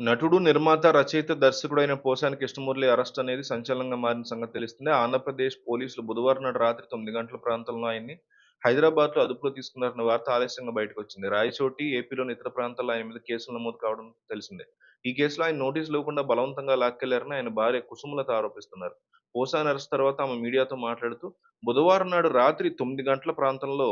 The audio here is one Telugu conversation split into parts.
నటుడు, నిర్మాత, రచయిత, దర్శకుడైన పోసాని కృష్ణమురళి అరెస్ట్ అనేది సంచలనంగా మారిన సంగతి తెలుస్తుంది ఆంధ్రప్రదేశ్ పోలీసులు బుధవారం నాడు రాత్రి తొమ్మిది గంటల ప్రాంతంలో ఆయన్ని హైదరాబాద్లో అదుపులో తీసుకున్నారన్న వార్త ఆలస్యంగా బయటకు వచ్చింది రాయచోటి, ఏపీలోని ఇతర ప్రాంతాల్లో ఆయన మీద కేసులు నమోదు కావడం తెలిసిందే. ఈ కేసులో ఆయన నోటీసులు ఇవ్వకుండా బలవంతంగా లాక్కెళ్ళారని ఆయన భార్య కుసుమలత ఆరోపిస్తున్నారు. పోసాని అరెస్ట్ తర్వాత ఆమె మీడియాతో మాట్లాడుతూ, బుధవారం నాడు రాత్రి తొమ్మిది గంటల ప్రాంతంలో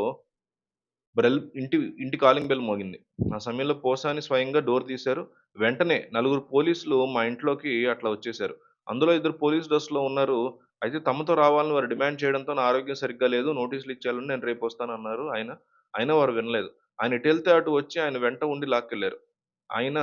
బ్రెల్ ఇంటి ఇంటి కాలింగ్ బెల్ మోగింది. ఆ సమయంలో పోసాని స్వయంగా డోర్ తీశారు. వెంటనే నలుగురు పోలీసులు మా ఇంట్లోకి అట్లా వచ్చేశారు. అందులో ఇద్దరు పోలీస్ డ్రెస్‌లో ఉన్నారు. అయితే తమతో రావాలని వారు డిమాండ్ చేయడంతో నా ఆరోగ్యం సరిగ్గా లేదు. నోటీసులు ఇచ్చేయాలని నేను రేపు పోస్తాను అన్నారు ఆయన. అయినా వారు వినలేదు. ఆయన ఎటెళ్తే అటు వచ్చి ఆయన వెంట ఉండి లాక్కెళ్ళారు ఆయన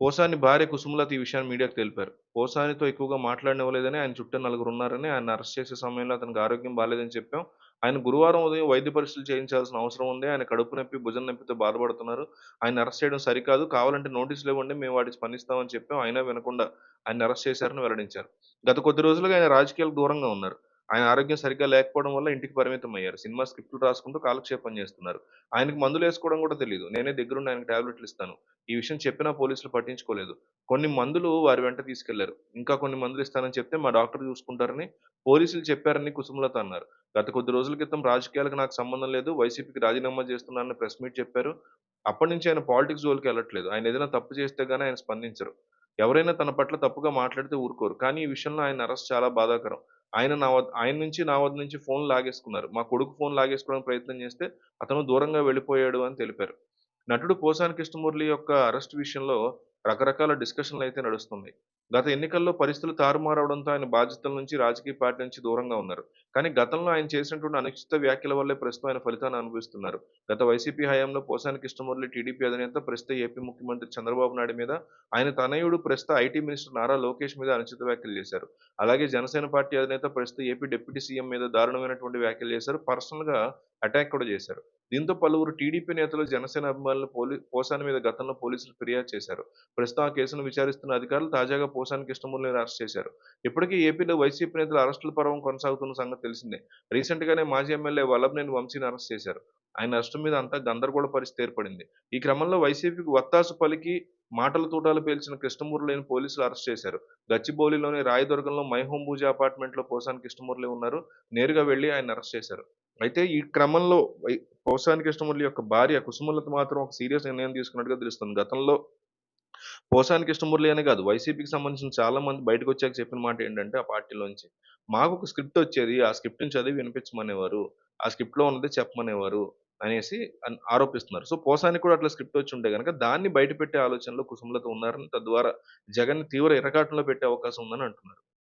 పోసాని భార్య కుసుమలత ఈ విషయాన్ని మీడియాకు తెలిపారు. పోసానితో ఎక్కువగా మాట్లాడనివ్వలేదని, ఆయన చుట్టూ నలుగురు ఉన్నారని ఆయన అరెస్ట్ చేసే సమయంలో అతనికి ఆరోగ్యం బాలేదని చెప్పాం. ఆయన గురువారం ఉదయం వైద్య పరీక్షలు చేయించాల్సిన అవసరం ఉంది. ఆయన కడుపు నొప్పి, భుజం నొప్పితో బాధపడుతున్నారు. ఆయన అరెస్ట్ చేయడం సరికాదు. కావాలంటే నోటీసులు ఇవ్వండి. మేము వాటికి స్పందిస్తామని చెప్పాం. అయినా వినకుండా ఆయన అరెస్ట్ చేశారని వెల్లడించారు. గత కొద్ది రోజులుగా ఆయన రాజకీయాలకు దూరంగా ఉన్నారు. ఆయన ఆరోగ్యం సరిగ్గా లేకపోవడం వల్ల ఇంటికి పరిమితం అయ్యారు సినిమా స్క్రిప్టులు రాసుకుంటూ కాలక్షేపం చేస్తున్నారు. ఆయనకు మందులు వేసుకోవడం కూడా తెలియదు నేనే దగ్గరుండి ఆయనకు టాబ్లెట్లు ఇస్తాను. ఈ విషయం చెప్పినా పోలీసులు పట్టించుకోలేదు. కొన్ని మందులు వారి వెంట తీసుకెళ్ళారు. ఇంకా కొన్ని మందులు ఇస్తానని చెప్తే మా డాక్టర్ చూసుకుంటారని పోలీసులు చెప్పారని కుసుమలత అన్నారు. గత కొద్ది రోజుల క్రితం రాజకీయాలకు నాకు సంబంధం లేదు. వైసీపీకి రాజీనామా చేస్తున్నానని ప్రెస్ మీట్ చెప్పారు. అప్పటినుంచి ఆయన పాలిటిక్స్ జోలికి వెళ్ళట్లేదు ఆయన ఏదైనా తప్పు చేస్తే గాని ఆయన స్పందించరు. ఎవరైనా తన పట్ల తప్పుగా మాట్లాడితే ఊరుకోరు. కానీ ఈ విషయంలో ఆయన అరెస్ట్ చాలా బాధాకరం. ఆయన నా వద్ద ఆయన నుంచి నా వద్ద నుంచి ఫోన్ లాగేసుకున్నారు. మా కొడుకు ఫోన్ లాగేసుకోవడానికి ప్రయత్నం చేస్తే అతను దూరంగా వెళ్ళిపోయాడు అని తెలిపారు. నటుడు పోసాని కృష్ణమురళి యొక్క అరెస్ట్ విషయంలో రకరకాల డిస్కషన్లు అయితే నడుస్తున్నాయి. గత ఎన్నికల్లో పరిస్థితులు తారుమారవడంతో ఆయన బాధ్యతల నుంచి, రాజకీయ పార్టీ నుంచి దూరంగా ఉన్నారు. కానీ గతంలో ఆయన చేసినటువంటి అనుచిత వ్యాఖ్యల వల్లే ప్రస్తుతం ఆయన ఫలితాన్ని అనుభవిస్తున్నారు. గత వైసీపీ హయాంలో పోసాని కృష్ణమురళి టీడీపీ అధినేత, ప్రస్తుత ఏపీ ముఖ్యమంత్రి చంద్రబాబు నాయుడు మీద, ఆయన తనయుడు ప్రస్తుత ఐటీ మినిస్టర్ నారా లోకేష్ మీద అనుచిత వ్యాఖ్యలు చేశారు. అలాగే జనసేన పార్టీ అధినేత, ప్రస్తుత ఏపీ డిప్యూటీ సీఎం మీద దారుణమైనటువంటి వ్యాఖ్యలు చేశారు. పర్సనల్‌గా అటాక్ కూడా చేశారు. దీంతో పలువురు టీడీపీ నేతలు, జనసేన అభిమానులు పోలీ పోసాని మీద గతంలో పోలీసులు ఫిర్యాదు చేశారు. ప్రస్తుతం ఆ కేసును విచారిస్తున్న అధికారులు తాజాగా పోసానికి ఇష్టమూలని అరెస్ట్ చేశారు. ఇప్పటికే ఏపీలో వైసీపీ నేతల అరెస్టుల పర్వం కొనసాగుతున్న సంగతి తెలిసిందే. రీసెంట్‌గానే మాజీ ఎమ్మెల్యే వల్లభనేని వంశీని అరెస్ట్ చేశారు. ఆయన అరెస్టు మీద అంతా గందరగోళ పరిస్థితి ఏర్పడింది. ఈ క్రమంలో వైసీపీకి వత్తాసు పలికి మాటల తూటాలు పేల్చిన కృష్ణమురళిని పోలీసులు అరెస్ట్ చేశారు. గచ్చిబౌలిలోని రాయదుర్గంలో మై హోమ్ పూజ అపార్ట్మెంట్‌లో పోసాని కృష్ణమురళి ఉన్నారు. నేరుగా వెళ్ళి ఆయన అరెస్ట్ చేశారు. అయితే ఈ క్రమంలో పోసాని కృష్ణమూర్తి యొక్క భార్య కుసుమలత మాత్రం ఒక సీరియస్ నిర్ణయం తీసుకున్నట్టుగా తెలుస్తుంది. గతంలో పోసాని కృష్ణమూర్తి అనే కాదు వైసీపీకి సంబంధించిన చాలా మంది బయటకొచ్చాక చెప్పిన మాట ఏంటంటే ఆ పార్టీలోంచి, మాకు ఒక స్క్రిప్ట్ వచ్చేది. ఆ స్క్రిప్ట్‌ని చదివి వినిపించమనేవారు. ఆ స్క్రిప్ట్‌లో ఉన్నది చెప్పమనేవారు అనేసి ఆరోపిస్తున్నారు. సో పోసానికి కూడా అట్లా స్క్రిప్ట్ వచ్చి ఉంటే కనుక దాన్ని బయటపెట్టే ఆలోచనలో కుసుమలత ఉన్నారని తద్వారా జగన్ తీవ్ర ఇరకాటంలో పెట్టే అవకాశం ఉందని అంటున్నారు.